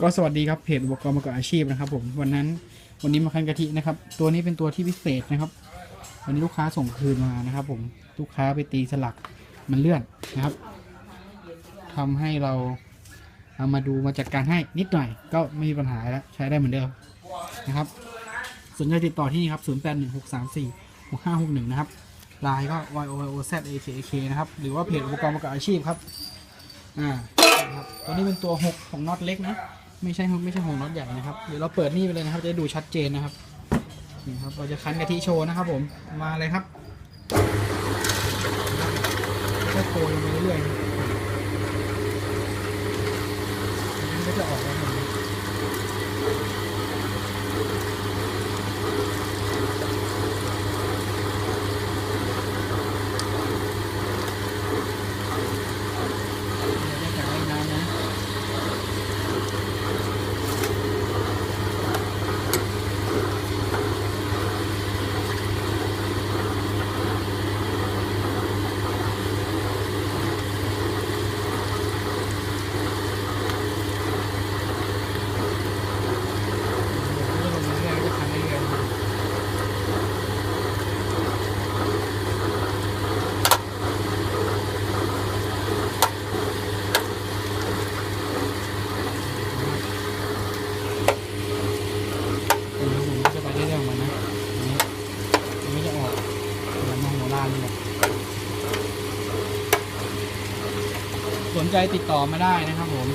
ก็สวัสดีครับเพจอุปกรณ์ประกอบอาชีพนะครับ ผมวันนั้นวันนี้มาคันกะทินะครับ ตัวนี้เป็นตัวที่พิเศษนะครับ วันนี้ลูกค้าส่งคืนมานะครับ ผมลูกค้าไปตีสลักมันเลื่อนนะครับทำให้เราเอามาดูมาจัดการให้นิดหน่อย ก็ไม่มีปัญหาแล้วใช้ได้เหมือนเดิมนะครับสนใจติดต่อที่นี่ครับ 0 8 1 6 3 4 6 5 6 1 นะครับไลน์ก็ y o o z a k a k นะครับ หรือว่าเพจอุปกรณ์ประกอบอาชีพครับ อ่านะครับตัวนี้เป็นตัวหกของน็อตเล็กนะ ไม่ใช่ไม่ใช่หงน็อตใหญ่นะครับเดี๋ยวเราเปิดนี่ไปเลยนะครับ จะดูชัดเจนนะครับนี่ครับเราจะคั้นกะทิโชว์นะครับผมมาเลยครับก็โคยลงไปเรื่อยๆมันก็จะออกมาเหมือนนี้เราจะจากไอ้น้ำนะ ก็ลงมาเรื่อยๆก็คันเรื่อยๆเป็นหัวจะไปเรื่อยๆของมันนะอันนี้มันไม่จะออกเหมือนมองหัวลานนี่แหละ สนใจติดต่อมาได้นะครับผม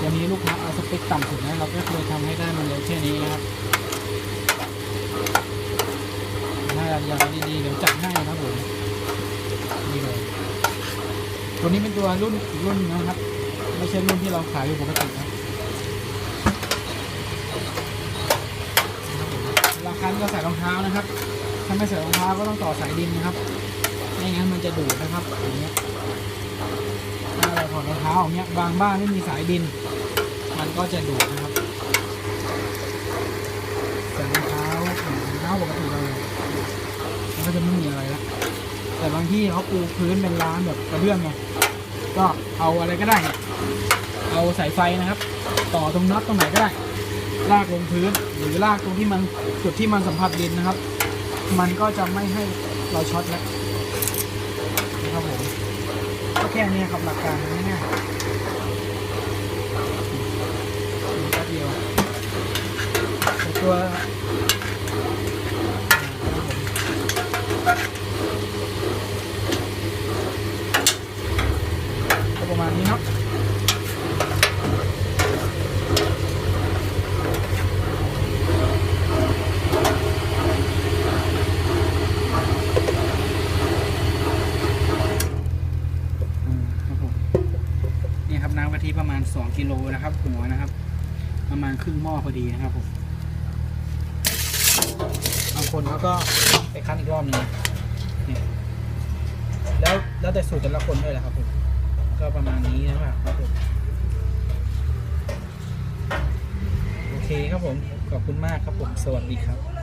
ตัวนี้ลูกค้าเอาสเปคต่ำสุดนะเราก็เคยทำให้ได้มันเลยแค่นี้นะครับถ้าอยากดีๆเดี๋ยวจัดให้นะครับผมนี่เลยตัวนี้เป็นตัวรุ่นรุ่นนะครับ ไม่ใช่รุ่นที่เราขายอยู่ปกตินะราคาก็ใส่รองเท้านะครับ ถ้าไม่ใส่รองเท้าก็ต้องต่อสายดินนะครับไม่งั้นมันจะดูดนะครับอย่างเงี้ย ถ้าเราถอดรองเท้าอาเงี้ยบางบ้านไม่มีสายดิน มันก็จะดูดนะครับแต่รองเท้ารองเท้าปกติเราเลยมันก็จะไม่มีอะไรละแต่บางที่เขาปูพื้นเป็นร้านแบบกระเบื้องไงก็เอาอะไรก็ได้เนี่ยเอาสายไฟนะครับ ต่อตรงน็อตตรงไหนก็ได้ลากลงพื้นหรือลากตรงที่มันจุดที่มันสัมผัสดินนะครับ มันก็จะไม่ให้เราช็อตแล้วนะครับผม แค่นี้ครับหลักการง่ายๆแป๊บเดียวตัวประมาณนี้เนาะอืมครับผมนี่ครับน้ำกะทิ ประมาณ 2กิโลนะครับ หัวนะครับ ประมาณครึ่งหม้อพอดีนะครับผมบางคนเขาก็ไปคั้นอีกรอบหนึงเนี่ยแล้วแล้วแต่สูตรแต่ละคนด้วยแหละครับผมก็ประมาณนี้นะครับผมโอเคครับผมขอบคุณมากครับผมสวัสดีครับ